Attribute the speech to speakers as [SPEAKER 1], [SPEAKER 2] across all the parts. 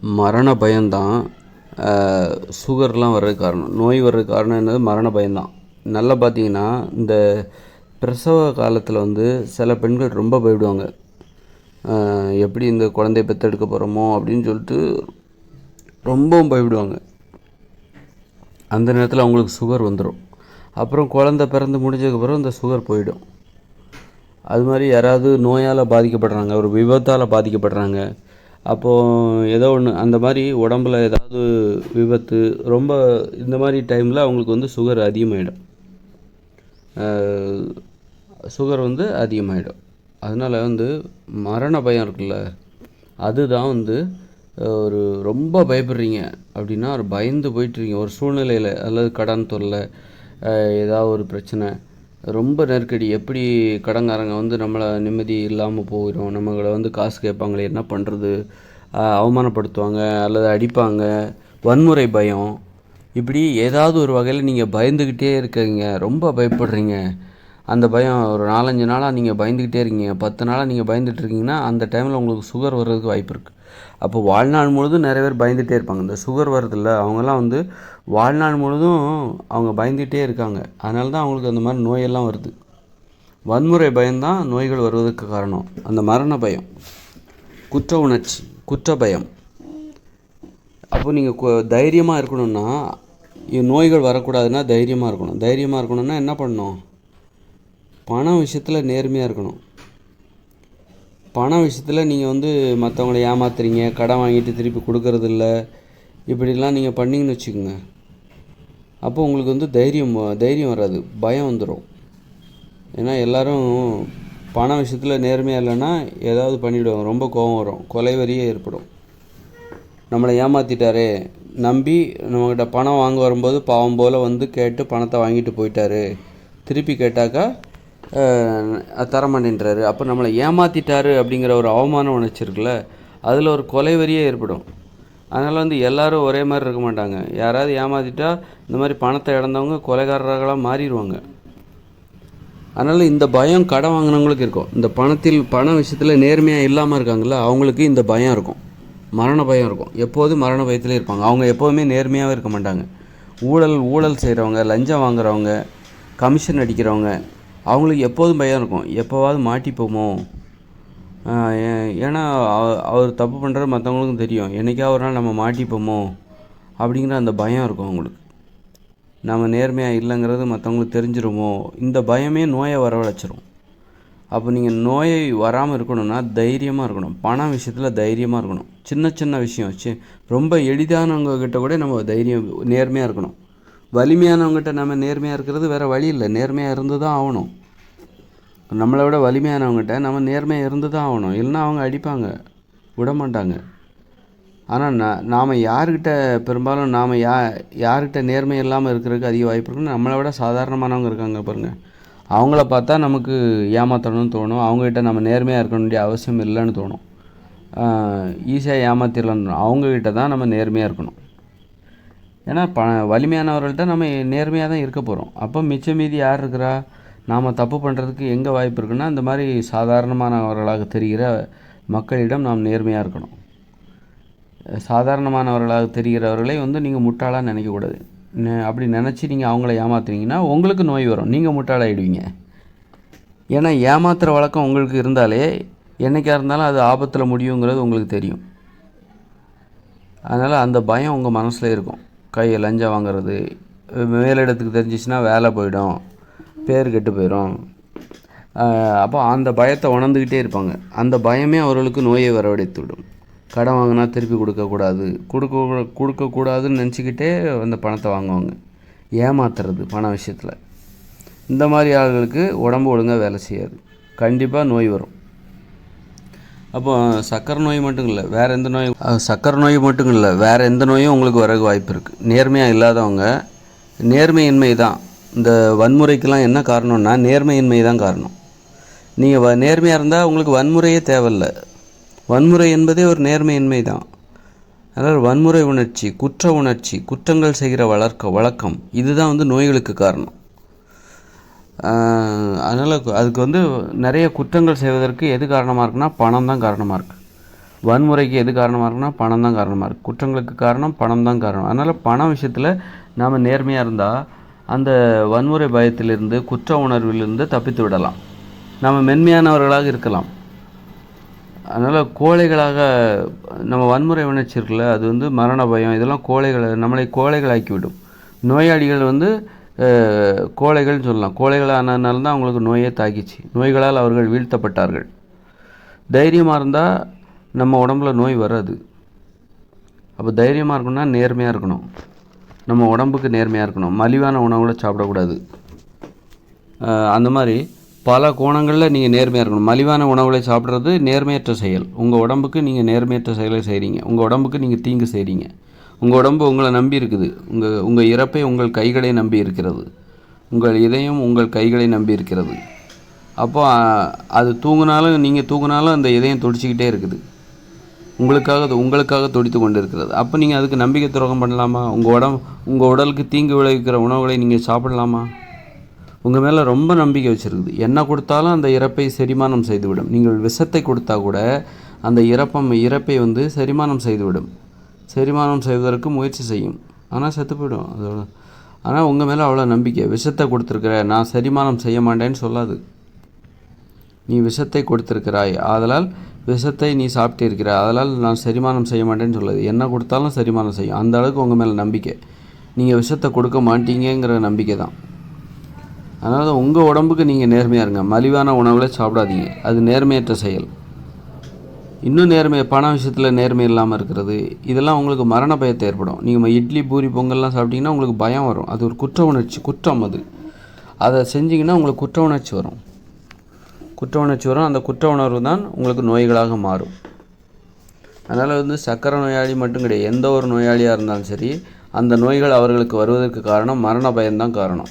[SPEAKER 1] மரண பயம்தான் சுகர்லாம் வர்றதுக்கு காரணம். நோய் வர்றதுக்கு காரணம் என்னது? மரண பயம்தான் நல்லா பார்த்தீங்கன்னா இந்த பிரசவ காலத்தில் வந்து சில பெண்கள் ரொம்ப பயப்படுவாங்க. எப்படி இந்த குழந்தைய பெற்றெடுக்க போகிறோமோ அப்படின்னு சொல்லிட்டு ரொம்பவும் பயப்படுவாங்க. அந்த நேரத்தில் அவங்களுக்கு சுகர் வந்துடும் அப்புறம் குழந்தை பிறந்து முடிஞ்சதுக்கப்புறம் இந்த சுகர் போயிடும். அது மாதிரி யாராவது நோயால் பாதிக்கப்படுறாங்க ஒரு விபத்தால் பாதிக்கப்படுறாங்க அப்போது ஏதோ ஒன்று அந்த மாதிரி உடம்புல ஏதாவது விபத்து ரொம்ப இந்த மாதிரி டைமில் அவங்களுக்கு வந்து சுகர் அதிகமாகிடும் சுகர் வந்து அதிகமாகிடும் அதனால் வந்து மரண பயம் இருக்குல்ல அதுதான் வந்து ஒரு ரொம்ப பயப்படுறீங்க அப்படின்னா ஒரு பயந்து போயிட்டுருக்கீங்க. ஒரு சூழ்நிலையில் அல்லது கடன் தொல்லை ஏதாவது ஒரு பிரச்சனை ரொம்ப நெருக்கடி. எப்படி கடன்காரங்க வந்து நம்மளை நிம்மதி இல்லாமல் போயிடும் நம்மளை வந்து காசு கேட்பாங்களே என்ன பண்ணுறது அவமானப்படுத்துவாங்க அல்லது அடிப்பாங்க. வன்முறை பயம். இப்படி ஏதாவது ஒரு வகையில் நீங்கள் பயந்துக்கிட்டே இருக்கீங்க. ரொம்ப பயப்படுறீங்க. அந்த பயம் ஒரு நாலஞ்சு நாளாக நீங்கள் பயந்துக்கிட்டே இருக்கீங்க. பத்து நாளாக நீங்கள் பயந்துட்டு இருக்கீங்கன்னா அந்த டைமில் உங்களுக்கு சுகர் வர்றதுக்கு வாய்ப்பு இருக்குது அப்போ வாழ்நாள் முழுதும் நிறைய பேர் பயந்துகிட்டே இருப்பாங்க. இந்த சுகர் வருதில்ல அவங்கெல்லாம் வந்து வாழ்நாள் முழுதும் அவங்க பயந்துகிட்டே இருக்காங்க. அதனால தான் அவங்களுக்கு அந்த மாதிரி நோயெல்லாம் வருது. வன்முறை பயம்தான் நோய்கள் வருவதற்கு காரணம். அந்த மரண பயம் குற்ற உணர்ச்சி குற்ற பயம். அப்போ நீங்கள் தைரியமாக இருக்கணும்னா நோய்கள் வரக்கூடாதுன்னா தைரியமாக இருக்கணும். தைரியமாக இருக்கணும்னா என்ன பண்ணணும்? பணம் விஷயத்தில் நேர்மையாக இருக்கணும். பண விஷயத்தில் நீங்கள் வந்து மற்றவங்கள ஏமாத்துறீங்க கடன் வாங்கிட்டு திருப்பி கொடுக்கறதில்ல. இப்படிலாம் நீங்கள் பண்ணீங்கன்னு வச்சுக்கோங்க. அப்போ உங்களுக்கு வந்து தைரியம் வ- தைரியம் வராது. பயம் வந்துடும் ஏன்னா எல்லோரும் பண விஷயத்தில் நேர்மையாக இல்லைன்னா ஏதாவது பண்ணிவிடுவாங்க ரொம்ப கோபம் வரும். கொலை வரியே ஏற்படும். நம்மளை ஏமாற்றிட்டாரே நம்பி நம்மக்கிட்ட பணம் வாங்க வரும்போது பாவம் போல் வந்து கேட்டு பணத்தை வாங்கிட்டு போயிட்டாரு. திருப்பி கேட்டாக்கா தரமாட்டேன்றாரு. தர மாட்டேன்றாரு அப்போ நம்மளை ஏமாற்றிட்டாரு அப்படிங்கிற ஒரு அவமானம் உணர்ச்சிருக்குல்ல அதில் ஒரு கொலை வரியே ஏற்படும். அதனால் வந்து எல்லாரும் ஒரே மாதிரி இருக்க மாட்டாங்க. யாராவது ஏமாற்றிட்டா இந்த மாதிரி பணத்தை இழந்தவங்க கொலைகாரர்களாக மாறிடுவாங்க. அதனால் இந்த பயம் கடன் வாங்கினவங்களுக்கு இருக்கும். இந்த பணத்தில் பண விஷயத்தில் நேர்மையாக இல்லாமல் இருக்காங்கல்ல அவங்களுக்கு இந்த பயம் இருக்கும். மரண பயம் இருக்கும். எப்போதும் மரண பயத்திலே இருப்பாங்க. அவங்க எப்போதுமே நேர்மையாகவே இருக்க மாட்டாங்க. ஊழல் ஊழல் செய்கிறவங்க லஞ்சம் வாங்குறவங்க கமிஷன் அடிக்கிறவங்க அவங்களுக்கு எப்போதும் பயம் இருக்கும். எப்போவாவது மாட்டிப்போமோ? ஏ- ஏன்னா அவர் தப்பு பண்ணுறது மற்றவங்களுக்கும் தெரியும். என்னைக்காவது ஒரு நாள் நம்ம மாட்டிப்போமோ? அப்படிங்கிற அந்த பயம் இருக்கும் அவங்களுக்கு. நம்ம நேர்மையாக இல்லைங்கிறது மற்றவங்களுக்கு தெரிஞ்சிருமோ? இந்த பயமே நோயை வரவழைச்சிரும். அப்போ நீங்கள் நோயை வராமல் இருக்கணும்னா தைரியமாக இருக்கணும். பண விஷயத்தில் தைரியமாக இருக்கணும். சின்ன சின்ன விஷயம். வச்சு ரொம்ப எளிதானவங்க கிட்ட கூட நம்ம தைரியம் நேர்மையாக இருக்கணும். வலிமையானவங்ககிட்ட நம்ம நேர்மையாக இருக்கிறது வேறு வழி இல்லை. நேர்மையாக இருந்து தான் ஆகணும். நம்மளை விட வலிமையானவங்ககிட்ட நம்ம நேர்மையாக இருந்து தான் ஆகணும். இல்லைன்னா அவங்க அடிப்பாங்க. விட மாட்டாங்க. ஆனால் நான் நாம் யார்கிட்ட பெரும்பாலும் நாம் யா யார்கிட்ட நேர்மை இல்லாமல் இருக்கிறதுக்கு அதிக வாய்ப்பு இருக்குன்னு நம்மளை விட சாதாரணமானவங்க இருக்காங்க பாருங்கள் அவங்கள பார்த்தா நமக்கு ஏமாற்றணும்னு தோணும். அவங்ககிட்ட நம்ம நேர்மையாக இருக்க வேண்டிய அவசியம் இல்லைன்னு தோணும். ஈஸியாக ஏமாத்திடலான்னு அவங்கக்கிட்ட தான் நம்ம நேர்மையாக இருக்கணும். ஏன்னா ப வலிமையானவர்கள்ட்ட நம்ம நேர்மையாக தான் இருக்க போகிறோம் அப்போ மிச்சம் மீதி யார் இருக்கிறா? நாம் தப்பு பண்ணுறதுக்கு எங்கே வாய்ப்பு இருக்குன்னா இந்த மாதிரி சாதாரணமானவர்களாக தெரிகிற மக்களிடம் நாம் நேர்மையாக இருக்கணும். சாதாரணமானவர்களாக தெரிகிறவர்களை வந்து நீங்கள் முட்டாளாக நினைக்கக்கூடாது நெ- அப்படி நினச்சி நீங்கள் அவங்கள ஏமாத்துனீங்கன்னா உங்களுக்கு நோய் வரும். நீங்கள் முட்டாளாயிடுவீங்க. ஏன்னா ஏமாத்துகிற வழக்கம் உங்களுக்கு இருந்தாலே என்றைக்காக இருந்தாலும் அது ஆபத்தில் முடியுங்கிறது உங்களுக்கு தெரியும். அதனால் அந்த பயம் உங்கள் மனசில் இருக்கும். கை லஞ்சம் வாங்குறது மேலிடத்துக்கு தெரிஞ்சிச்சுன்னா வேலை போயிடும் பேர் கெட்டு போயிடும் அப்போ அந்த பயத்தை உணர்ந்துக்கிட்டே இருப்பாங்க. அந்த பயமே அவர்களுக்கு நோயை வரவழைத்து விடும் கடன் வாங்கினா திருப்பி கொடுக்கக்கூடாது கொடுக்க கொடுக்கக்கூடாதுன்னு நினச்சிக்கிட்டே அந்த பணத்தை வாங்குவாங்க. ஏமாத்துறது பண விஷயத்தில். இந்த மாதிரி ஆளுகளுக்கு உடம்பு ஒழுங்காக வேலை செய்யாது. கண்டிப்பாக நோய் வரும். அப்போ சக்கரை நோய் மட்டும் இல்லை வேறு எந்த நோயும் சக்கரை நோய் மட்டும் இல்லை வேறு எந்த நோயும் உங்களுக்கு வரக்கு வாய்ப்பு இருக்குது நேர்மையாக இல்லாதவங்க நேர்மையின்மை தான். இந்த வன்முறைக்கெல்லாம் என்ன காரணம்னா நேர்மையின்மை தான் காரணம். நீங்கள் வ நேர்மையாக இருந்தால் உங்களுக்கு வன்முறையே தேவையில்லை. வன்முறை என்பதே ஒரு நேர்மையின்மை தான். அதனால் வன்முறை உணர்ச்சி குற்ற உணர்ச்சி குற்றங்கள் செய்கிற வளர்க்க வழக்கம் இதுதான் வந்து நோய்களுக்கு காரணம். அதனால் அதுக்கு வந்து நிறைய குற்றங்கள் செய்வதற்கு எது காரணமாக இருக்குன்னா பணம் தான் காரணமாக இருக்குது வன்முறைக்கு எது காரணமாக இருக்குன்னா பணம் தான் காரணமாக இருக்குது குற்றங்களுக்கு காரணம் பணம் தான் காரணம். அதனால் பணம் விஷயத்தில் நாம் நேர்மையாக இருந்தால் அந்த வன்முறை பயத்திலிருந்து குற்ற உணர்விலிருந்து தப்பித்து விடலாம். நம்ம மென்மையானவர்களாக இருக்கலாம். அதனால் கோழைகளாக நம்ம வன்முறை உணர்ச்சி இருக்குல்ல அது வந்து மரண பயம் இதெல்லாம் கோழைகளை நம்மளை கோழைகளாக்கிவிடும். நோயாளிகள் வந்து கோழைகள்னு சொல்லலாம். கோழைகள் ஆனதுனால தான் அவங்களுக்கு நோயே தாக்கிச்சு நோய்களால் அவர்கள் வீழ்த்தப்பட்டார்கள். தைரியமாக இருந்தால் நம்ம உடம்புல நோய் வராது. அப்போ தைரியமாக இருக்கணும்னா நேர்மையாக இருக்கணும். நம்ம உடம்புக்கு நேர்மையாக இருக்கணும். மலிவான உணவுகளை சாப்பிடக்கூடாது. அந்த மாதிரி பல கோணங்களில் நீங்கள் நேர்மையாக இருக்கணும். மலிவான உணவுகளை சாப்பிட்றது நேர்மையற்ற செயல். உங்கள் உடம்புக்கு நீங்கள் நேர்மையற்ற செயலை செய்கிறீங்க உங்கள் உடம்புக்கு நீங்கள் தீங்கு செய்கிறீங்க உங்கள் உடம்பு உங்களை நம்பி இருக்குது. உங்கள் உங்கள் இறப்பை உங்கள் கைகளை நம்பி இருக்கிறது. உங்கள் இதயம் உங்கள் கைகளை நம்பி இருக்கிறது. அப்போ அது தூங்கினாலும் நீங்கள் தூங்கினாலும் அந்த இதயம் துடிச்சிக்கிட்டே இருக்குது. உங்களுக்காக அது உங்களுக்காக துடித்து கொண்டு இருக்கிறது அப்போ நீங்கள் அதுக்கு நம்பிக்கை துரோகம் பண்ணலாமா? உங்கள் உடம்பு உங்கள் உடலுக்கு தீங்கு விளைவிக்கிற உணவுகளை நீங்கள் சாப்பிடலாமா? உங்கள் மேலே ரொம்ப நம்பிக்கை வச்சுருக்குது. என்ன கொடுத்தாலும் அந்த இறப்பை செரிமானம் செய்துவிடும். நீங்கள் விஷத்தை கொடுத்தா கூட அந்த இறப்பம் இறப்பை வந்து செரிமானம் செய்துவிடும். செரிமானம் செய்வதற்கு முயற்சி செய்யும். ஆனால் செத்து போயிடும். அதோட ஆனால் உங்கள் மேலே அவ்வளோ நம்பிக்கை. விஷத்தை கொடுத்துருக்குற நான் செரிமானம் செய்ய மாட்டேன்னு சொல்லாது. நீ விஷத்தை கொடுத்துருக்கிறாய். ஆதலால் விஷத்தை நீ சாப்பிட்டு அதனால் நான் செரிமானம் செய்ய மாட்டேன்னு சொல்லாது. என்ன கொடுத்தாலும் செரிமானம் செய்யும். அந்த அளவுக்கு உங்கள் மேலே நம்பிக்கை. நீங்கள் விஷத்தை கொடுக்க மாட்டீங்கங்கிற நம்பிக்கை தான். அதனால் உங்கள் உடம்புக்கு நீங்கள் நேர்மையாக இருங்க. மலிவான உணவுகளை சாப்பிடாதீங்க. அது நேர்மையற்ற செயல். இன்னும் நேர்மை பண விஷயத்தில் நேர்மை இல்லாமல் இருக்கிறது இதெல்லாம் உங்களுக்கு மரண பயத்தை ஏற்படும். நீங்கள் இட்லி பூரி பொங்கல்லாம் சாப்பிட்டீங்கன்னா உங்களுக்கு பயம் வரும். அது ஒரு குற்ற உணர்ச்சி குற்றம் அது. அதை செஞ்சீங்கன்னா உங்களுக்கு குற்ற உணர்ச்சி வரும். குற்ற உணர்ச்சி வரும். அந்த குற்ற உணர்வு தான் உங்களுக்கு நோய்களாக மாறும். அதனால் வந்து சக்கரை நோயாளி மட்டும் கிடையாது. எந்த ஒரு நோயாளியாக இருந்தாலும் சரி அந்த நோய்கள் அவர்களுக்கு வருவதற்கு காரணம் மரண பயம்தான் காரணம்.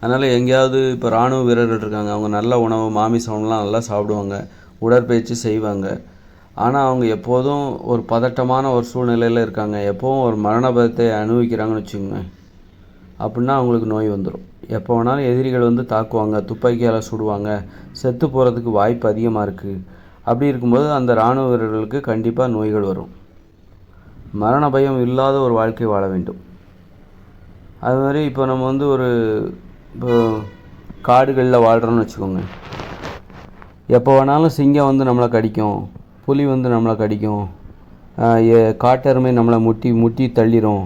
[SPEAKER 1] அதனால் எங்கேயாவது இப்போ இராணுவ வீரர்கள் இருக்காங்க. அவங்க நல்ல உணவு மாமிசம்லாம் நல்லா சாப்பிடுவாங்க. உடற்பயிற்சி செய்வாங்க. ஆனால் அவங்க எப்போதும் ஒரு பதட்டமான ஒரு சூழ்நிலையில் இருக்காங்க. எப்போவும் ஒரு மரண பயத்தை அனுபவிக்கிறாங்கன்னு வச்சுக்கோங்க. அப்படின்னா அவங்களுக்கு நோய் வந்துடும் எப்போ வேணாலும் எதிரிகள் வந்து தாக்குவாங்க துப்பாக்கியால் சுடுவாங்க செத்து போகிறதுக்கு வாய்ப்பு அதிகமாக இருக்குது அப்படி இருக்கும்போது அந்த இராணுவ வீரர்களுக்கு கண்டிப்பாக நோய்கள் வரும். மரண பயம் இல்லாத ஒரு வாழ்க்கை வாழ வேண்டும். அது மாதிரி இப்போ நம்ம வந்து ஒரு இப்போ காடுகளில் வாழ்கிறோன்னு வச்சுக்கோங்க. எப்போ வேணாலும் சிங்கம் வந்து நம்மளை கடிக்கும் புலி வந்து நம்மளை கடிக்கும் காட்டெருமை நம்மளை முட்டி முட்டி தள்ளிரும்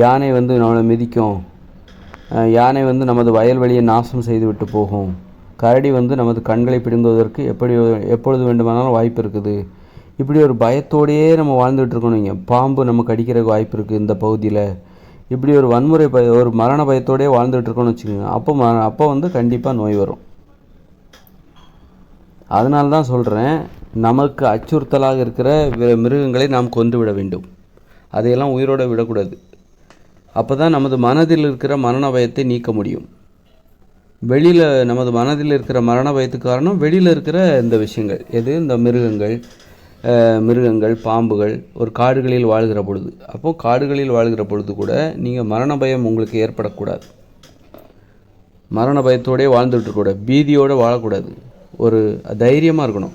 [SPEAKER 1] யானை வந்து நம்மளை மிதிக்கும் யானை வந்து நமது வயல்வெளியை நாசம் செய்து விட்டு போகும் கரடி வந்து நமது கண்களை பிடுங்குவதற்கு எப்படி எப்பொழுது வேண்டுமானாலும் வாய்ப்பு இருக்குது. இப்படி ஒரு பயத்தோடையே நம்ம வாழ்ந்துட்டு இருக்கணுங்க பாம்பு நம்ம கடிக்கிறதுக்கு வாய்ப்பு இருக்குது இந்த பகுதியில். இப்படி ஒரு வன்முறை பய ஒரு மரண பயத்தோடையே வாழ்ந்துட்டு இருக்கோம்னு வச்சுக்கோங்க. அப்போ ம அப்போ வந்து கண்டிப்பாக நோய் வரும். அதனால தான் சொல்கிறேன் நமக்கு அச்சுறுத்தலாக இருக்கிற மிருகங்களை நாம் கொன்று விட வேண்டும். அதையெல்லாம் உயிரோட விடக்கூடாது. அப்போ தான் நமது மனதில் இருக்கிற மரண பயத்தை நீக்க முடியும். வெளியில் நமது மனதில் இருக்கிற மரண பயத்துக்கு காரணம் வெளியில் இருக்கிற இந்த விஷயங்கள். எது? இந்த மிருகங்கள் மிருகங்கள் பாம்புகள் ஒரு காடுகளில் வாழ்கிற பொழுது. அப்போது காடுகளில் வாழ்கிற பொழுது கூட நீங்கள் மரண பயம் உங்களுக்கு ஏற்படக்கூடாது. மரண பயத்தோடே வாழ்ந்துட்டுருக்கூடாது பீதியோடு வாழக்கூடாது. ஒரு தைரியமாக இருக்கணும்.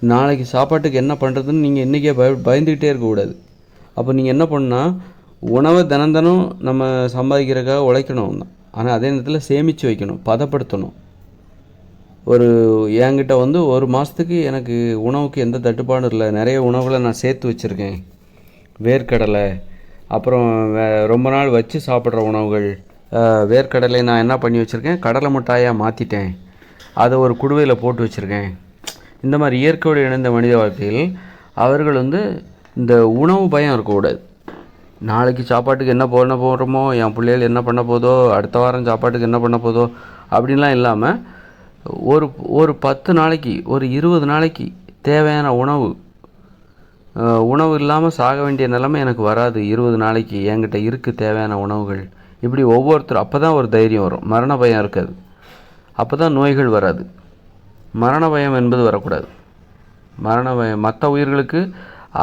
[SPEAKER 1] நாளைக்கு சாப்பாட்டுக்கு என்ன பண்ணுறதுன்னு நீங்கள் இன்றைக்கே பய பயந்துக்கிட்டே இருக்கக்கூடாது அப்போ நீங்கள் என்ன பண்ணால் உணவை தினம் தினம் நம்ம சம்பாதிக்கிறக்காக உழைக்கணும். தான் ஆனால் அதே நேரத்தில் சேமித்து வைக்கணும் பதப்படுத்தணும். ஒரு என்கிட்ட வந்து ஒரு மாதத்துக்கு எனக்கு உணவுக்கு எந்த தட்டுப்பாடும் இல்லை. நிறைய உணவுகளை நான் சேர்த்து வச்சுருக்கேன். வேர்க்கடலை அப்புறம் வே- ரொம்ப நாள் வச்சு சாப்பிட்ற உணவுகள் வேர்க்கடலை நான் என்ன பண்ணி வச்சுருக்கேன்? கடலை மிட்டாயாக மாற்றிட்டேன் அதை ஒரு குடுவையில் போட்டு வச்சுருக்கேன். இந்த மாதிரி இயற்கையோடு இணைந்த மனித வாழ்க்கையில் அவர்கள் வந்து இந்த உணவு பயம் இருக்கக்கூடாது. நாளைக்கு சாப்பாட்டுக்கு என்ன பண்ண போகிறோமோ என் பிள்ளைகள் என்ன பண்ண போதோ அடுத்த வாரம் சாப்பாட்டுக்கு என்ன பண்ண போதோ அப்படின்லாம் இல்லாமல் ஒரு ஒரு பத்து நாளைக்கு ஒரு இருபது நாளைக்கு தேவையான உணவு உணவு இல்லாமல் சாக வேண்டிய நிலைமை எனக்கு வராது. இருபது நாளைக்கு என்கிட்ட இருக்குது தேவையான உணவுகள். இப்படி ஒவ்வொருத்தரும் அப்போ தான் ஒரு தைரியம் வரும். மரண பயம் இருக்காது. அப்போ தான் நோய்கள் வராது. மரண பயம் என்பது வரக்கூடாது. மரண பயம் மற்ற உயிர்களுக்கு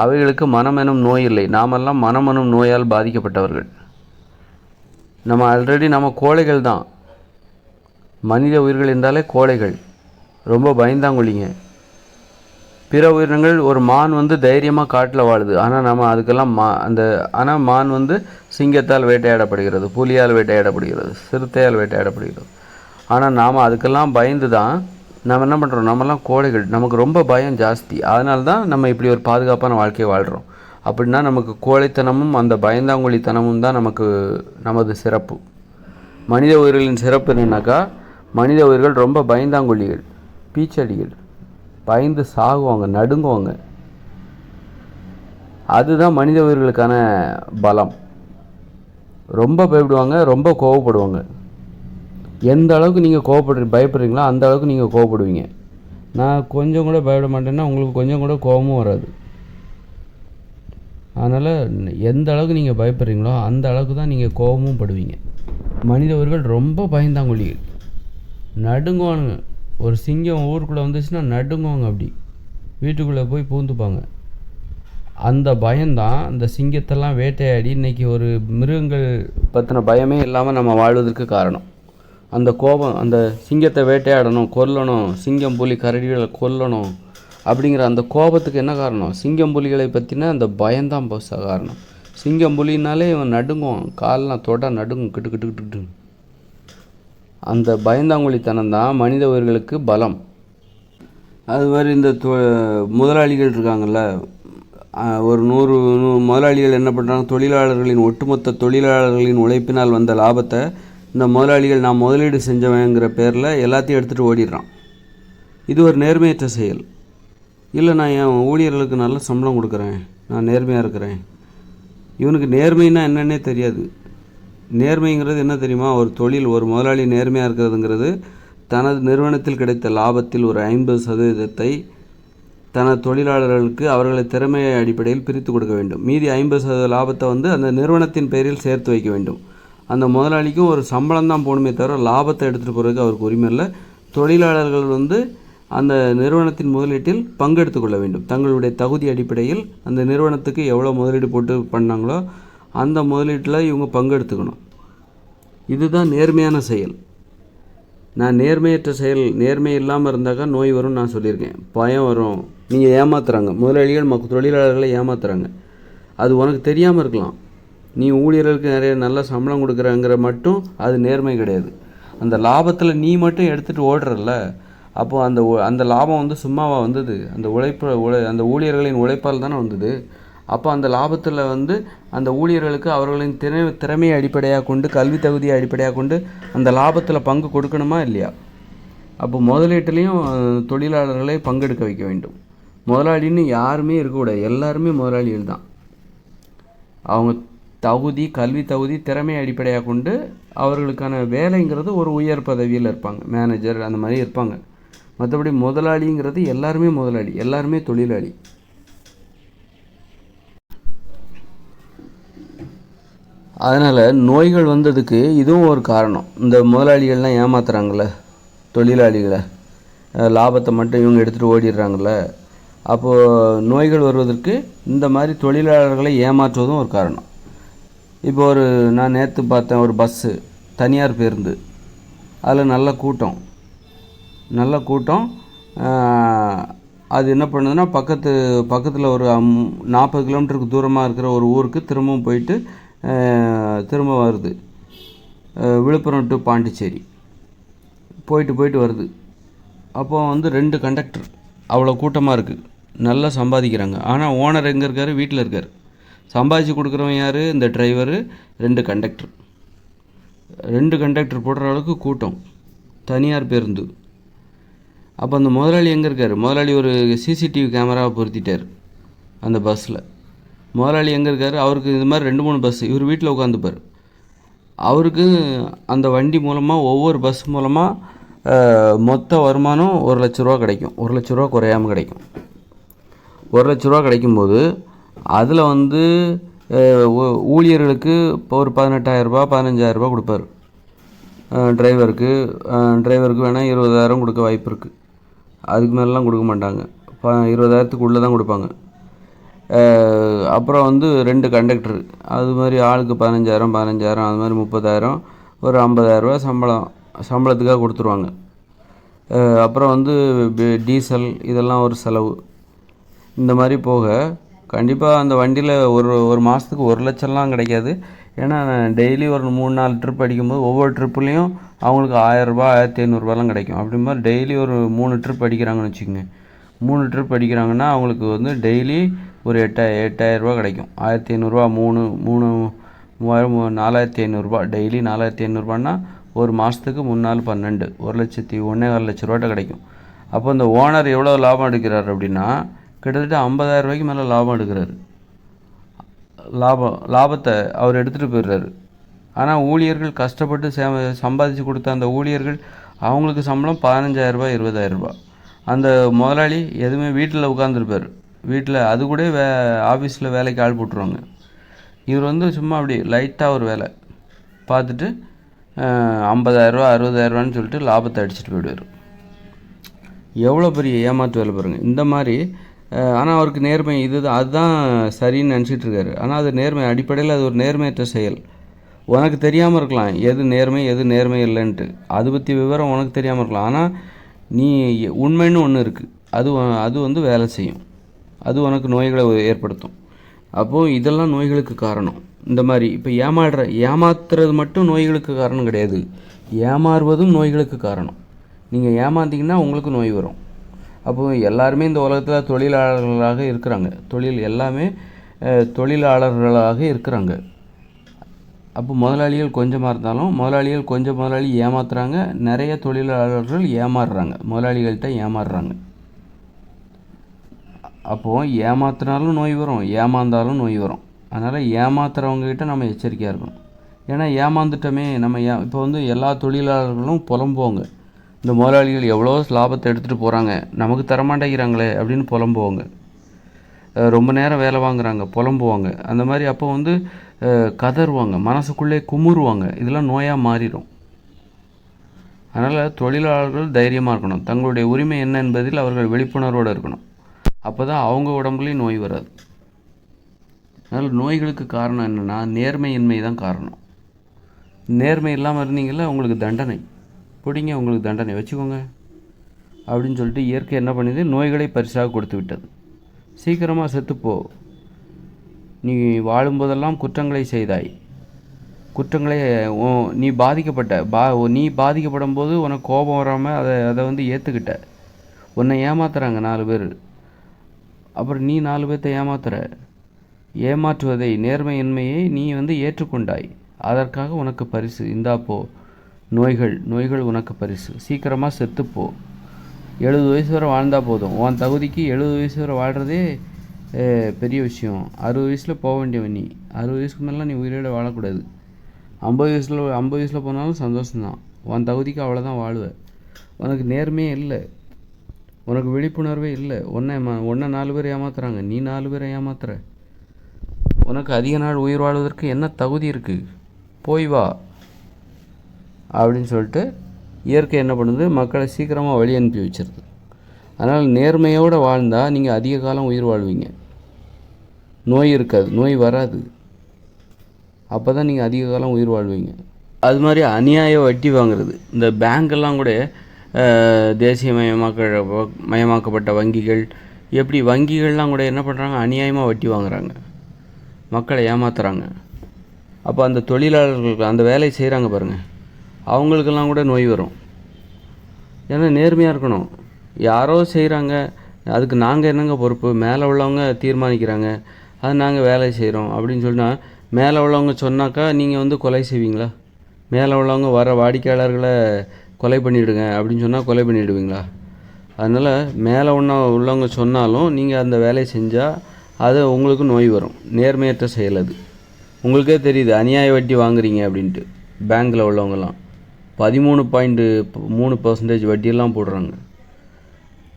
[SPEAKER 1] அவைகளுக்கு மனம் எனும் நோய் இல்லை. நாமெல்லாம் மனம் எனும் நோயால் பாதிக்கப்பட்டவர்கள். நம்ம ஆல்ரெடி நம்ம கோழைகள் தான். மனித உயிர்கள் என்றாலே கோழைகள். ரொம்ப பயந்தாங்குழிங்க. பிற உயிரினங்கள் ஒரு மான் வந்து தைரியமாக காட்டில் வாழுது. ஆனால் நம்ம அதுக்கெல்லாம் மா அந்த ஆனால் மான் வந்து சிங்கத்தால் வேட்டையாடப்படுகிறது புலியால் வேட்டையாடப்படுகிறது சிறுத்தையால் வேட்டையாடப்படுகிறது. ஆனால் நாம் அதுக்கெல்லாம் பயந்து தான் நம்ம என்ன பண்ணுறோம் நம்மலாம் கோழைகள் நமக்கு ரொம்ப பயம் ஜாஸ்தி. அதனால தான் நம்ம இப்படி ஒரு பாதுகாப்பான வாழ்க்கையை வாழ்கிறோம் அப்படின்னா நமக்கு கோழைத்தனமும் அந்த பயந்தாங்குழித்தனமும் தான் நமக்கு நமது சிறப்பு. மனித உயிர்களின் சிறப்பு என்னன்னாக்கா மனித உயிர்கள் ரொம்ப பயந்தாங்குழிகள் பீச்சடிகள். பயந்து சாகுவாங்க நடுங்குவாங்க. அதுதான் மனித உயிர்களுக்கான பலம். ரொம்ப பயப்படுவாங்க ரொம்ப கோவப்படுவாங்க. எந்த அளவுக்கு நீங்கள் கோவப்படுற பயப்படுறீங்களோ அந்த அளவுக்கு நீங்கள் கோவப்படுவீங்க. நான் கொஞ்சம் கூட பயப்பட மாட்டேன்னா உங்களுக்கு கொஞ்சம் கூட கோபமும் வராது. அதனால் எந்த அளவுக்கு நீங்கள் பயப்படுறீங்களோ அந்த அளவுக்கு தான் நீங்கள் கோபமும் படுவீங்க. மனிதவர்கள் ரொம்ப பயந்தாங்குழிகள் நடுங்குவானுங்க. ஒரு சிங்கம் ஊருக்குள்ளே வந்துச்சுன்னா நடுங்குவாங்க அப்படி. வீட்டுக்குள்ளே போய் பூந்துப்பாங்க. அந்த பயம்தான் அந்த சிங்கத்தெல்லாம் வேட்டையாடி இன்றைக்கி ஒரு மிருகங்கள் பற்றின பயமே இல்லாமல் நம்ம வாழ்வதற்கு காரணம். அந்த கோபம் அந்த சிங்கத்தை வேட்டையாடணும் கொல்லணும் சிங்கம் புலி கரடிகளை கொல்லணும் அப்படிங்கிற அந்த கோபத்துக்கு என்ன காரணம்? சிங்கம் புலிகளை பற்றின அந்த பயம்தான் பஸ் காரணம். சிங்கம் புலினாலே இவன் நடுங்குவான் காலெலாம் தொட நடுங்கும் கிட்டு கிட்டு கிட்டு அந்த பயந்தாங்குழித்தனம் தான் மனித உயிர்களுக்கு பலம். அது மாதிரி இந்த தொ முதலாளிகள் இருக்காங்கல்ல ஒரு நூறு நூறு முதலாளிகள் என்ன பண்ணுறாங்க தொழிலாளர்களின் ஒட்டுமொத்த தொழிலாளர்களின் உழைப்பினால் வந்த லாபத்தை இந்த முதலாளிகள் நான் முதலீடு செஞ்சவங்கிற பேரில் எல்லாத்தையும் எடுத்துகிட்டு ஓடிடுறான். இது ஒரு நேர்மையற்ற செயல். இல்லை நான் என் ஊழியர்களுக்கு நல்ல சம்பளம் கொடுக்குறேன். நான் நேர்மையாக இருக்கிறேன். இவனுக்கு நேர்மைன்னா என்னன்னே தெரியாது. நேர்மைங்கிறது என்ன தெரியுமா? ஒரு தொழில் ஒரு முதலாளி நேர்மையாக இருக்கிறதுங்கிறது தனது நிறுவனத்தில் கிடைத்த லாபத்தில் ஒரு ஐம்பது சதவீதத்தை தனது தொழிலாளர்களுக்கு அவர்களை திறமையை அடிப்படையில் பிரித்து கொடுக்க வேண்டும். மீதி ஐம்பது சதவீத லாபத்தை வந்து அந்த நிறுவனத்தின் பெயரில் சேர்த்து வைக்க வேண்டும். அந்த முதலாளிக்கும் ஒரு சம்பளம் தான் போகணுமே தவிர லாபத்தை எடுத்துகிட்டு போகிறதுக்கு அவருக்கு உரிமை இல்லை. தொழிலாளர்கள் வந்து அந்த நிறுவனத்தின் முதலீட்டில் பங்கெடுத்து கொள்ள வேண்டும். தங்களுடைய தகுதி அடிப்படையில் அந்த நிறுவனத்துக்கு எவ்வளோ முதலீடு போட்டு பண்ணாங்களோ அந்த முதலீட்டில் இவங்க பங்கெடுத்துக்கணும். இதுதான் நேர்மையான செயல். நான் நேர்மையற்ற செயல் நேர்மை இல்லாமல் இருந்தாக்கா நோய் வரும்னு நான் சொல்லியிருக்கேன். பயம் வரும். நீங்கள் ஏமாத்துறாங்க. முதலாளிகள் மக்க தொழிலாளர்களை ஏமாத்துறாங்க. அது உனக்கு தெரியாமல் இருக்கலாம். நீ ஊழியர்களுக்கு நிறைய நல்ல சம்பளம் கொடுக்குறங்கிற மட்டும் அது நேர்மை கிடையாது. அந்த லாபத்தில் நீ மட்டும் எடுத்துகிட்டு ஓடுறல்ல. அப்போ அந்த அந்த லாபம் வந்து சும்மாவாக வந்தது. அந்த உழைப்பு உழை அந்த ஊழியர்களின் உழைப்பால் தானே வந்தது. அப்போ அந்த லாபத்தில் வந்து அந்த ஊழியர்களுக்கு அவர்களின் திறமை திறமையை அடிப்படையாக கொண்டு கல்வி தகுதியை அடிப்படையாக கொண்டு அந்த லாபத்தில் பங்கு கொடுக்கணுமா இல்லையா? அப்போ முதலீட்டுலேயும் தொழிலாளர்களை பங்கெடுக்க வைக்க வேண்டும். முதலாளின்னு யாருமே இருக்கக்கூடாது. எல்லாருமே முதலாளிகள் தான். அவங்க தகுதி கல்வி தகுதி திறமை அடிப்படையாக கொண்டு அவர்களுக்கான வேலைங்கிறது ஒரு உயர் பதவியில் இருப்பாங்க. மேனேஜர் அந்த மாதிரி இருப்பாங்க. மற்றபடி முதலாளிங்கிறது எல்லாருமே முதலாளி எல்லாருமே தொழிலாளி. அதனால் நோய்கள் வந்ததுக்கு இதுவும் ஒரு காரணம். இந்த முதலாளிகள்லாம் ஏமாத்துறாங்கள தொழிலாளிகளை. லாபத்தை மட்டும் இவங்க எடுத்துகிட்டு ஓடிடுறாங்கல்ல. அப்போது நோய்கள் வருவதற்கு இந்த மாதிரி தொழிலாளர்களை ஏமாற்றுவதும் ஒரு காரணம். இப்போ ஒரு நான் நேற்று பார்த்தேன் ஒரு பஸ்ஸு தனியார் பேருந்து. அதில் நல்ல கூட்டம். நல்ல கூட்டம். அது என்ன பண்ணுதுன்னா பக்கத்து பக்கத்தில் ஒரு நாற்பது கிலோமீட்டருக்கு தூரமாக இருக்கிற ஒரு ஊருக்கு திரும்பவும் போயிட்டு திரும்ப வருது. விழுப்புரம் டு பாண்டிச்சேரி. போயிட்டு போயிட்டு வருது. அப்போ வந்து ரெண்டு கண்டக்டர் அவ்வளோ கூட்டமாக இருக்குது நல்லா சம்பாதிக்கிறாங்க. ஆனால் ஓனர் எங்கே இருக்கார்? வீட்டில் இருக்கார். சம்பாதிச்சு கொடுக்குறவன் யார்? இந்த டிரைவரு ரெண்டு கண்டக்டர் ரெண்டு கண்டக்டர் போடுற அளவுக்கு கூட்டம். தனியார் பேருந்து. அப்போ அந்த முதலாளி எங்கே இருக்கார்? முதலாளி ஒரு சிசிடிவி கேமராவை பொருத்திட்டார். அந்த பஸ்ஸில் முதலாளி எங்கே இருக்கார்? அவருக்கு இது மாதிரி ரெண்டு மூணு பஸ் இவர் வீட்டில் உட்காந்துப்பார். அவருக்கு அந்த வண்டி மூலமாக ஒவ்வொரு பஸ் மூலமாக மொத்த வருமானம் ஒரு லட்ச ரூபா கிடைக்கும். ஒரு லட்ச ரூபா குறையாமல் கிடைக்கும். ஒரு லட்ச ரூபா கிடைக்கும்போது அதில் வந்து ஊழியர்களுக்கு இப்போ ஒரு பதினெட்டாயிரரூபா பதினஞ்சாயிரரூபா கொடுப்பாரு. டிரைவருக்கு டிரைவருக்கு வேணால் இருபதாயிரம் கொடுக்க வாய்ப்பு இருக்குது அதுக்கு மேலெலாம் கொடுக்க மாட்டாங்க. ப இருபதாயிரத்துக்கு உள்ளே தான் கொடுப்பாங்க. அப்புறம் வந்து ரெண்டு கண்டக்டர். அது மாதிரி ஆளுக்கு பதினஞ்சாயிரம் பதினஞ்சாயிரம் அது மாதிரி முப்பதாயிரம் ஒரு ஐம்பதாயிரரூபா சம்பளம் சம்பளத்துக்காக கொடுத்துருவாங்க. அப்புறம் வந்து டீசல் இதெல்லாம் ஒரு செலவு. இந்த மாதிரி போக கண்டிப்பாக அந்த வண்டியில் ஒரு ஒரு மாதத்துக்கு ஒரு லட்சம்லாம் கிடைக்காது. ஏன்னா டெய்லி ஒரு மூணு நாலு ட்ரிப் அடிக்கும்போது ஒவ்வொரு ட்ரிப்புலேயும் அவங்களுக்கு ஆயரரூபா ஆயிரத்தி ஐநூறுரூபாலாம் கிடைக்கும். அப்படி மாதிரி டெய்லி ஒரு மூணு ட்ரிப் அடிக்கிறாங்கன்னு வச்சுக்கோங்க. மூணு ட்ரிப் அடிக்கிறாங்கன்னா அவங்களுக்கு வந்து டெய்லி ஒரு எட்டா எட்டாயிரரூபா கிடைக்கும். ஆயிரத்தி ஐநூறுரூவா மூணு மூணு மூவாயிரம் நாலாயிரத்தி ஐநூறுரூபா டெய்லி நாலாயிரத்தி ஐநூறுரூபான்னா ஒரு மாதத்துக்கு மூணு பன்னெண்டு. ஒரு லட்சத்தி ஒன்றே கால் லட்ச ரூபாட்ட கிடைக்கும். அப்போ இந்த ஓனர் எவ்வளோ லாபம் எடுக்கிறார் அப்படின்னா கிட்டத்தட்ட ஐம்பதாயிரம் ரூபாய்க்கு மேலே லாபம் எடுக்கிறாரு. லாபம் லாபத்தை அவர் எடுத்துகிட்டு போயிடுறாரு. ஆனால் ஊழியர்கள் கஷ்டப்பட்டு சே சம்பாதிச்சு கொடுத்த அந்த ஊழியர்கள் அவங்களுக்கு சம்பளம் பதினஞ்சாயிரரூபா இருபதாயிரரூபா அந்த முதலாளி எதுவுமே வீட்டில் உட்காந்துருப்பார் வீட்டில் அது கூட வே ஆஃபீஸில் வேலைக்கு ஆள் போட்டுருவாங்க. இவர் வந்து சும்மா அப்படி லைட்டாக ஒரு வேலை. பார்த்துட்டு ஐம்பதாயிரரூவா அறுபதாயிரரூவான்னு சொல்லிட்டு லாபத்தை அடிச்சுட்டு போயிடுவார். எவ்வளோ பெரிய ஏமாற்று வேலை பாருங்கள் இந்த மாதிரி ஆனால் அவருக்கு நேர்மை இது அதுதான் சரின்னு நினச்சிட்டு இருக்காரு. ஆனால் அது நேர்மை அடிப்படையில் அது ஒரு நேர்மையற்ற செயல். உனக்கு தெரியாமல் இருக்கலாம் எது நேர்மை எது நேர்மை இல்லைன்ட்டு. அது பற்றி விவரம் உனக்கு தெரியாமல் இருக்கலாம். ஆனால் நீ உண்மைன்னு ஒன்று இருக்குது அது அது வந்து வேலை செய்யும். அது உனக்கு நோய்களை ஏற்படுத்தும். அப்போது இதெல்லாம் நோய்களுக்கு காரணம். இந்த மாதிரி இப்போ ஏமாடுற ஏமாத்துறது மட்டும் நோய்களுக்கு காரணம் கிடையாது. ஏமாறுவதும் நோய்களுக்கு காரணம். நீங்கள் ஏமாந்தீங்கன்னா உங்களுக்கு நோய் வரும். அப்போ எல்லாருமே இந்த உலகத்தில் தொழிலாளர்களாக இருக்கிறாங்க. தொழில் எல்லாமே தொழிலாளர்களாக இருக்கிறாங்க. அப்போ முதலாளிகள் கொஞ்சமாக இருந்தாலும் முதலாளிகள் கொஞ்சம் முதலாளி ஏமாத்துறாங்க. நிறைய தொழிலாளர்கள் ஏமாறுறாங்க. முதலாளிகள்கிட்ட ஏமாறுறாங்க. அப்போது ஏமாத்தினாலும் நோய் வரும் ஏமாந்தாலும் நோய் வரும். அதனால் ஏமாத்துறவங்க கிட்ட நம்ம எச்சரிக்கையாக இருக்கணும். ஏன்னா ஏமாந்துட்டோமே நம்ம ஏ இப்போ வந்து எல்லா தொழிலாளர்களும் புலம்புவாங்க. இந்த முதலாளிகள் எவ்வளோ லாபத்தை எடுத்துகிட்டு போகிறாங்க நமக்கு தரமாட்டேங்கிறாங்களே அப்படின்னு புலம்புவாங்க. ரொம்ப நேரம் வேலை வாங்குறாங்க புலம்புவாங்க. அந்த மாதிரி அப்போ வந்து கதறுவாங்க மனசுக்குள்ளே குமுறுவாங்க. இதெல்லாம் நோயாக மாறிடும் அதனால் தொழிலாளர்கள் தைரியமாக இருக்கணும். தங்களுடைய உரிமை என்ன என்பதில் அவர்கள் விழிப்புணர்வோடு இருக்கணும். அப்போ தான் அவங்க உடம்புலையும் நோய் வராது. அதனால் நோய்களுக்கு காரணம் என்னென்னா நேர்மையின்மை தான் காரணம். நேர்மை இல்லாமல் இருந்தீங்கல்ல உங்களுக்கு தண்டனை. பிடிங்க உங்களுக்கு தண்டனை வச்சுக்கோங்க அப்படின்னு சொல்லிட்டு இயற்கை என்ன பண்ணுது? நோய்களை பரிசாக கொடுத்து விட்டது. சீக்கிரமாக செத்துப்போ நீ வாழும்போதெல்லாம் குற்றங்களை செய்தாய். குற்றங்களை நீ பாதிக்கப்பட்ட பா நீ பாதிக்கப்படும் போது உனக்கு கோபம் வராமல் அதை அதை வந்து ஏற்றுக்கிட்ட உன்னை ஏமாத்துறாங்க நாலு பேர். அப்புறம் நீ நாலு பேர்த்த ஏமாத்துற. ஏமாற்றுவதை நேர்மையின்மையை நீ வந்து ஏற்றுக்கொண்டாய். அதற்காக உனக்கு பரிசு. இந்தாப்போ நோய்கள் நோய்கள் உனக்கு பரிசு. சீக்கிரமாக செத்துப்போ. எழுபது வயசு வரை வாழ்ந்தால் போதும். உன் தகுதிக்கு எழுபது வயசு வரை வாழ்கிறதே பெரிய விஷயம். அறுபது வயசில் போக வேண்டியவன் நீ. அறுபது வயசுக்கு மேலாம் நீ உயிரோட வாழக்கூடாது. ஐம்பது வயசில் ஐம்பது வயசில் போனாலும் சந்தோஷம்தான். உன் தகுதிக்கு அவ்வளோதான் வாழ்வ. உனக்கு நேர்மையே இல்லை. உனக்கு விழிப்புணர்வே இல்லை. ஒன்றை ஒன்றை நாலு பேர் ஏமாத்துறாங்க. நீ நாலு பேரை ஏமாத்துற. உனக்கு அதிக நாள் உயிர் வாழ்வதற்கு என்ன தகுதி இருக்குது போய் வா. அப்படின்னு சொல்லிட்டு இயற்கை என்ன பண்ணுது? மக்களை சீக்கிரமாக வழி அனுப்பி வச்சிருது. அதனால் நேர்மையோடு வாழ்ந்தால் நீங்கள் அதிக காலம் உயிர் வாழ்வீங்க. நோய் இருக்காது. நோய் வராது. அப்போ தான் நீங்கள் அதிக காலம் உயிர் வாழ்வீங்க. அது மாதிரி அநியாய வட்டி வாங்குறது. இந்த பேங்க்கெல்லாம் கூட தேசியமயமாக்க மயமாக்கப்பட்ட வங்கிகள் எப்படி வங்கிகள்லாம் கூட என்ன பண்ணுறாங்க அநியாயமாக வட்டி வாங்குறாங்க. மக்களை ஏமாத்துறாங்க. அப்போ அந்த தொழிலாளர்களுக்கு அந்த வேலையை செய்கிறாங்க பாருங்கள் அவங்களுக்கெல்லாம் கூட நோய் வரும். ஏன்னா நேர்மையாக இருக்கணும். யாரோ செய்கிறாங்க அதுக்கு நாங்கள் என்னங்க பொறுப்பு? மேலே உள்ளவங்க தீர்மானிக்கிறாங்க அது நாங்கள் வேலை செய்கிறோம் அப்படின்னு சொன்னால் மேலே உள்ளவங்க சொன்னாக்கா நீங்கள் வந்து கொலை செய்வீங்களா? மேலே உள்ளவங்க வர வாடிக்கையாளர்களை கொலை பண்ணிவிடுங்க அப்படின்னு சொன்னால் கொலை பண்ணிவிடுவீங்களா அதனால் மேலே ஒன்றா உள்ளவங்க சொன்னாலும் நீங்கள் அந்த வேலையை செஞ்சால் அது உங்களுக்கு நோய் வரும். நேர்மையற்ற செயல் அது. உங்களுக்கே தெரியுது அநியாய வட்டி வாங்குறீங்க அப்படின்ட்டு. பேங்க்கில் உள்ளவங்கலாம். பதிமூணு பாயிண்ட்டு மூணு பர்சன்டேஜ் வட்டியெல்லாம் போடுறாங்க.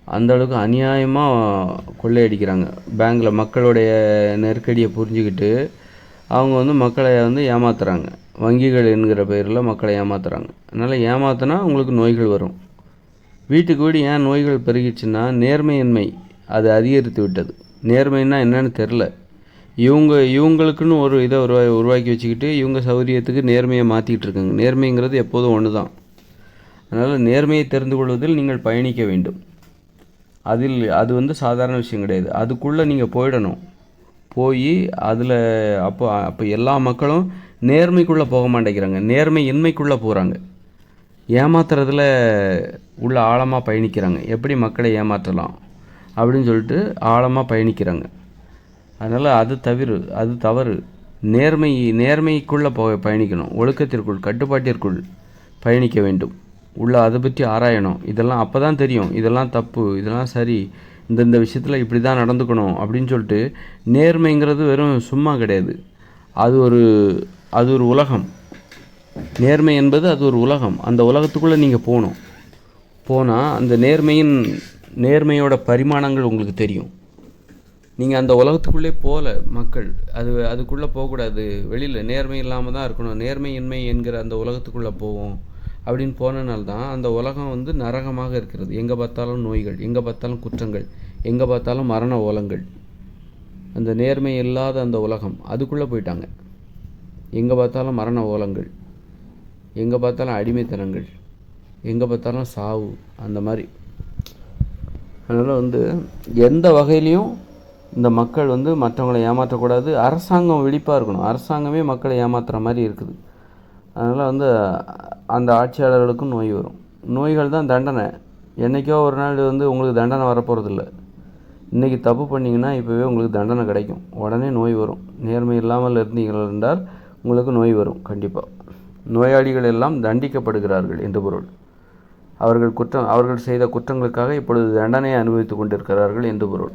[SPEAKER 1] அந்த அளவுக்கு அநியாயமாக கொள்ளையடிக்கிறாங்க. பேங்க்கில் மக்களுடைய நெருக்கடியை புரிஞ்சுக்கிட்டு அவங்க வந்து மக்களை வந்து ஏமாத்துறாங்க. வங்கிகள் என்கிற பெயரில் மக்களை ஏமாத்துறாங்க. அதனால் ஏமாத்தினா உங்களுக்கு நோய்கள் வரும். வீட்டுக்கு வீடு ஏன் நோய்கள் பெருகிடுச்சுன்னா நேர்மையின்மை அது அதிகரித்து விட்டது. நேர்மைன்னா என்னன்னு தெரில இவங்க இவங்களுக்குன்னு ஒரு இதை உருவா உருவாக்கி வச்சுக்கிட்டு இவங்க சௌரியத்துக்கு நேர்மையை மாற்றிக்கிட்டு இருக்காங்க. நேர்மைங்கிறது எப்போதும் ஒன்று தான் அதனால் நேர்மையை தெரிந்து கொள்வதில் நீங்கள் பயணிக்க வேண்டும். அதில் அது வந்து சாதாரண விஷயம் கிடையாது. அதுக்குள்ளே நீங்கள் போயிடணும். போய் அதில் அப்போ அப்போ எல்லா மக்களும் நேர்மைக்குள்ளே போக மாட்டேங்கிறாங்க. நேர்மை இன்மைக்குள்ளே போகிறாங்க ஏமாத்துறதுல உள்ள ஆழமாக பயணிக்கிறாங்க. எப்படி மக்களை ஏமாற்றலாம் அப்படின்னு சொல்லிட்டு ஆழமாக பயணிக்கிறாங்க. அதனால் அது தவிர அது தவறு. நேர்மை நேர்மைக்குள்ளே போ பயணிக்கணும். ஒழுக்கத்திற்குள் கட்டுப்பாட்டிற்குள் பயணிக்க வேண்டும். உள்ள அதை பற்றி ஆராயணும். இதெல்லாம் அப்போ தான் தெரியும். இதெல்லாம் தப்பு இதெல்லாம் சரி. இந்தந்த விஷயத்தில் இப்படி தான் நடந்துக்கணும் அப்படின்னு சொல்லிட்டு நேர்மைங்கிறது வெறும் சும்மா கிடையாது. அது ஒரு அது ஒரு உலகம். நேர்மை என்பது அது ஒரு உலகம். அந்த உலகத்துக்குள்ளே நீங்கள் போகணும். போனால் அந்த நேர்மையின் நேர்மையோட பரிமாணங்கள் உங்களுக்கு தெரியும். நீங்கள் அந்த உலகத்துக்குள்ளே போகல மக்கள். அது அதுக்குள்ளே போகக்கூடாது. வெளியில் நேர்மை இல்லாமல் தான் இருக்கணும். நேர்மையின்மை என்கிற அந்த உலகத்துக்குள்ளே போவோம் அப்படின்னு போனனால தான் அந்த உலகம் வந்து நரகமாக இருக்கிறது. எங்கே பார்த்தாலும் நோய்கள் எங்கே பார்த்தாலும் குற்றங்கள் எங்கே பார்த்தாலும் மரண ஓலங்கள். அந்த நேர்மை இல்லாத அந்த உலகம் அதுக்குள்ளே போயிட்டாங்க. எங்கே பார்த்தாலும் மரண ஓலங்கள் எங்கே பார்த்தாலும் அடிமைத்தனங்கள் எங்கே பார்த்தாலும் சாவு அந்த மாதிரி. அதனால் வந்து எந்த வகையிலையும் இந்த மக்கள் வந்து மற்றவங்களை ஏமாற்றக்கூடாது. அரசாங்கம் விழிப்பாக இருக்கணும். அரசாங்கமே மக்களை ஏமாத்துகிற மாதிரி இருக்குது. அதனால் வந்து அந்த ஆட்சியாளர்களுக்கும் நோய் வரும். நோய்கள் தான் தண்டனை. என்றைக்கோ ஒரு நாள் வந்து உங்களுக்கு தண்டனை வரப்போகிறதில்ல இன்றைக்கி தப்பு பண்ணிங்கன்னா இப்போவே உங்களுக்கு தண்டனை கிடைக்கும். உடனே நோய் வரும். நேர்மை இல்லாமல் இருந்தீர்கள் என்றால் உங்களுக்கு நோய் வரும் கண்டிப்பாக நோயாளிகள் எல்லாம் தண்டிக்கப்படுகிறார்கள் என்று பொருள். அவர்கள் குற்றம் அவர்கள் செய்த குற்றங்களுக்காக இப்பொழுது தண்டனையை அனுபவித்துக் கொண்டிருக்கிறார்கள் என்று பொருள்.